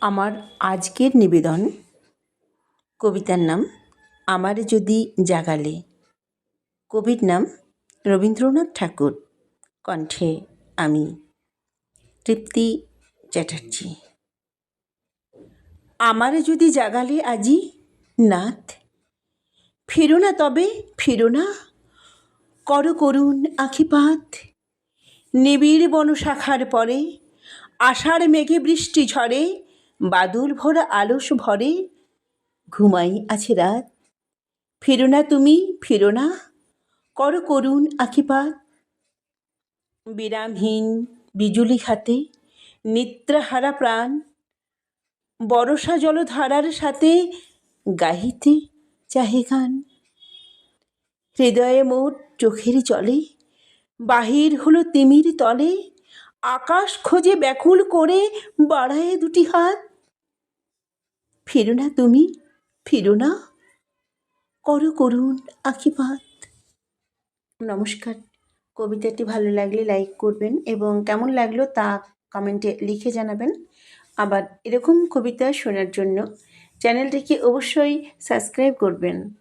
আমার আজকের নিবেদন। কবিতার নাম, আমার যদি জাগালে। কবির নাম, রবীন্দ্রনাথ ঠাকুর। কণ্ঠে আমি, তৃপ্তি চ্যাটার্জি। আমার যদি জাগালে আজি, নাথ। ফিরো না তবে, ফিরো না। কর করুণ আখিপাত। নিবিড় বনশাখার পরে, আষাঢ় মেঘে বৃষ্টি ঝরে বাদুর ভরা আলস ভরে, ঘুমাই আছে রাত। ফিরো না তুমি, ফিরো না, কর করুণ আখিপাত বিরামহীন বিজুলি খাতে নিদ্রাহারা প্রাণ, বরষা জলধারার সাথে গাহিতে চাহে গান। হৃদয়ে মোট চোখের জলে, বাহির হলো তিমির তলে, আকাশ খোঁজে ব্যাকুল করে বাড়ায় দুটি হাত। ফিরো না তুমি, ফিরো না। করো করুন আখিপাত নমস্কার। কবিতাটি ভালো লাগলে লাইক করবেন এবং কেমন লাগল তা কমেন্টে লিখে জানাবেন। আবার এরকম কবিতা শোনার জন্য চ্যানেলটিকে অবশ্যই সাবস্ক্রাইব করবেন।